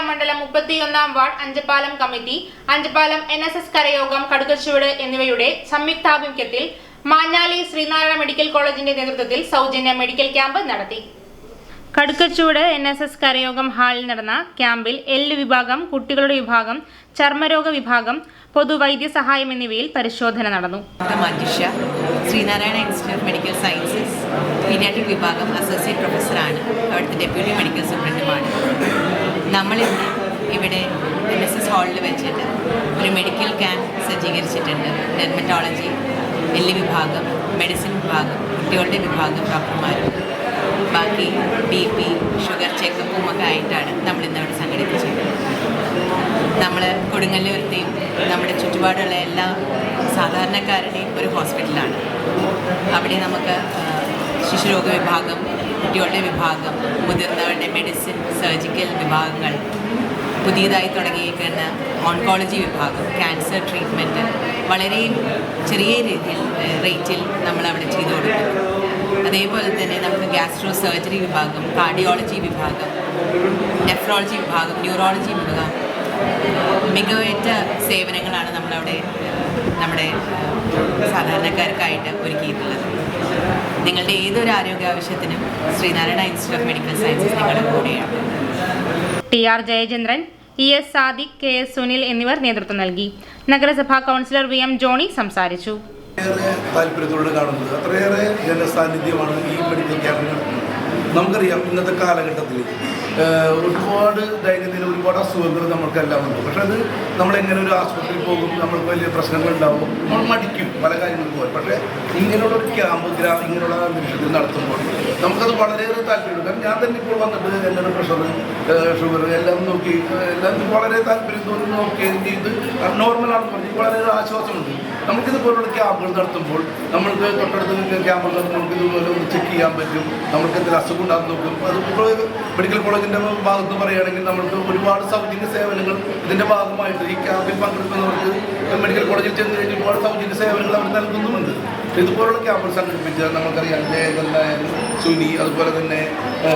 Congress മണ്ഡലം മുപ്പത്തിയൊന്നാം ward Anchappalam committee Anchappalam N S S കരയോഗം Kadukkachuvadu എന്നിവയുടെ സംയുക്താഭിമുഖ്യത്തിൽ Manjali Sreenarayana medical കോളേജിന്റെ നേതൃത്വത്തിൽ സൗജന്യ മെഡിക്കൽ ക്യാമ്പ് നടത്തി. കടുക്കച്ചൂട് എൻ എസ് എസ് കരയോഗം ഹാളിൽ നടന്ന ക്യാമ്പിൽ എല്ല് വിഭാഗം കുട്ടികളുടെ വിഭാഗം ചർമ്മരോഗ വിഭാഗം പൊതുവൈദ്യ സഹായം എന്നിവയിൽ പരിശോധന നടന്നു. Sreenarayana institute medical sciences paediatric വിഭാഗം അസോസിയേറ്റ് പ്രൊഫസറാണ്. അവിടുത്തെ ഡെപ്യൂട്ടി മെഡിക്കൽ സൂപ്രണ്ടുമാണ് നമ്മളിന്ന് ഇവിടെ എൻ എസ് എസ് ഹാളിൽ വെച്ചിട്ട് ഒരു മെഡിക്കൽ ക്യാമ്പ് സജ്ജീകരിച്ചിട്ടുണ്ട്. ഡെർമറ്റോളജി എല്ല് വിഭാഗം മെഡിസിൻ വിഭാഗം കുട്ടികളുടെ വിഭാഗം ഡോക്ടർമാരും. ബാക്കി ബി പി ഷുഗർ ചെക്കപ്പും ഒക്കെ ആയിട്ടാണ് നമ്മൾ ഇന്നവിടെ സംഘടിപ്പിച്ചത്. നമ്മൾ കൊടുങ്ങല്ലൂരത്തെയും നമ്മുടെ ചുറ്റുപാടുള്ള എല്ലാ സാധാരണക്കാരുടെയും ഒരു ഹോസ്പിറ്റലാണ് അവിടെ നമുക്ക് ശിശുരോഗ വിഭാഗം കുട്ടികളുടെ വിഭാഗം മുതിർന്നവരുടെ മെഡിസിൻ സർജിക്കൽ വിഭാഗങ്ങൾ പുതിയതായി തുടങ്ങിയിരിക്കുന്ന ഓൺകോളജി വിഭാഗം ക്യാൻസർ ട്രീറ്റ്മെന്റ് വളരെ ചെറിയ രീതിയിൽ റേറ്റിൽ നമ്മൾ അവിടെ ചെയ്തു കൊടുക്കുന്നു അതേപോലെ തന്നെ നമുക്ക് ഗ്യാസ്ട്രോ സർജറി വിഭാഗം കാർഡിയോളജി വിഭാഗം നെഫ്രോളജി വിഭാഗം ന്യൂറോളജി വിഭാഗം മികവേറ്റ സേവനങ്ങളാണ് നമ്മളവിടെ നമ്മുടെ സാധാരണക്കാർക്കായിട്ട് ഒരുക്കിയിട്ടുള്ളത്. നിങ്ങളുടെ ഏതൊരു ആരോഗ്യ ആവശ്യത്തിനും Sreenarayana institute of medical sciences നിങ്ങളുടെ കൂടെയാണ്. T R Jayachandran E S Sadiq K S Sunil എന്നിവർ നേതൃത്വം നൽകി. നഗരസഭാ കൗൺസിലർ വി എം ജോണി സംസാരിച്ചു. താല്പര്യത്തോടെ കാണുന്നത് അത്രയേറെ ജനസാന്നിധ്യമാണ് ഈ മെഡിക്കൽ നടക്കുന്നത് നമുക്കറിയാം ഇന്നത്തെ കാലഘട്ടത്തിൽ ഒരുപാട് ദൈനംദിന ഒരുപാട് അസുഖങ്ങൾ നമുക്കെല്ലാം ഉണ്ട്. പക്ഷെ അത് നമ്മളെങ്ങനെ ഒരു ആശുപത്രിയിൽ പോകും നമ്മൾക്ക് വലിയ പ്രശ്നങ്ങൾ ഉണ്ടാവും നമ്മൾ മടിക്കും പല കാര്യങ്ങളും പോകും പക്ഷേ ഇങ്ങനെയുള്ള ഒരു ക്യാമ്പ് ഗ്രാമം ഇങ്ങനെയുള്ള അന്തരീക്ഷത്തിൽ നടത്തുമ്പോൾ നമുക്കത് വളരെയേറെ താല്പര്യമുണ്ട്. കാരണം ഞാൻ തന്നെ ഇപ്പോൾ വന്നിട്ട് എന്റെ പ്രഷർ ഷുഗർ എല്ലാം നോക്കി എല്ലാം വളരെ താല്പര്യം തോന്നി നോക്കി ഇത് നോർമലാണെന്ന് പറഞ്ഞ് വളരെ ആശ്വാസമുണ്ട്. നമുക്കിതുപോലുള്ള ക്യാമ്പുകൾ നടത്തുമ്പോൾ നമ്മൾക്ക് തൊട്ടടുത്ത് ക്യാമ്പുകൾ നമുക്ക് ഇതുപോലെ ഒന്ന് ചെക്ക് ചെയ്യാൻ പറ്റും. നമുക്ക് എന്തെങ്കിലും അസുഖം ഉണ്ടാകുന്ന നോക്കും. അതിപ്പോൾ മെഡിക്കൽ കോളേജിന്റെ ഭാഗത്ത് പറയുകയാണെങ്കിൽ നമ്മൾക്ക് ഒരുപാട് സൗജന്യ സേവനങ്ങൾ ഇതിന്റെ ഭാഗമായിട്ട് ഈ ക്യാമ്പിൽ പങ്കെടുക്കുന്നവർക്ക് മെഡിക്കൽ കോളേജിൽ ചെന്ന് കഴിഞ്ഞ് ഒരുപാട് സൗജന്യ സേവനങ്ങൾ അവർ നൽകുന്നുമുണ്ട്. ഇതുപോലുള്ള ക്യാമ്പുകൾ സംഘടിപ്പിച്ച് നമുക്കറിയാം ജയകല്ലായാലും സുനി അതുപോലെ തന്നെ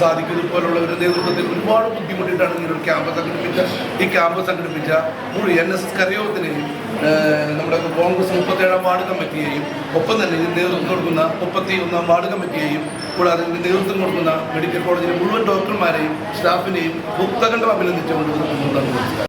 സാധിക്കും ഇതുപോലുള്ള ഇതുപോലുള്ളവരുടെ നേതൃത്വത്തിൽ ഒരുപാട് ബുദ്ധിമുട്ടിയിട്ടാണ് ഇങ്ങനെ ഒരു ക്യാമ്പ് സംഘടിപ്പിച്ച ഈ ക്യാമ്പ് സംഘടിപ്പിച്ച മുഴുവൻ എൻ എസ് കരയോഗത്തിനെയും നമ്മുടെ കോൺഗ്രസ് മുപ്പത്തേഴാം വാർഡ് കമ്മിറ്റിയെയും ഒപ്പം തന്നെ ഇതിന് നേതൃത്വം കൊടുക്കുന്ന മുപ്പത്തി ഒന്നാം വാർഡ് കമ്മിറ്റിയെയും കൂടാതെ ഇതിന് നേതൃത്വം കൊടുക്കുന്ന മെഡിക്കൽ കോളേജിലെ മുഴുവൻ ഡോക്ടർമാരെയും സ്റ്റാഫിനെയും ഭുക്തകണ്ഠം അഭിനന്ദിച്ചുകൊണ്ട് നിർത്തുന്നു.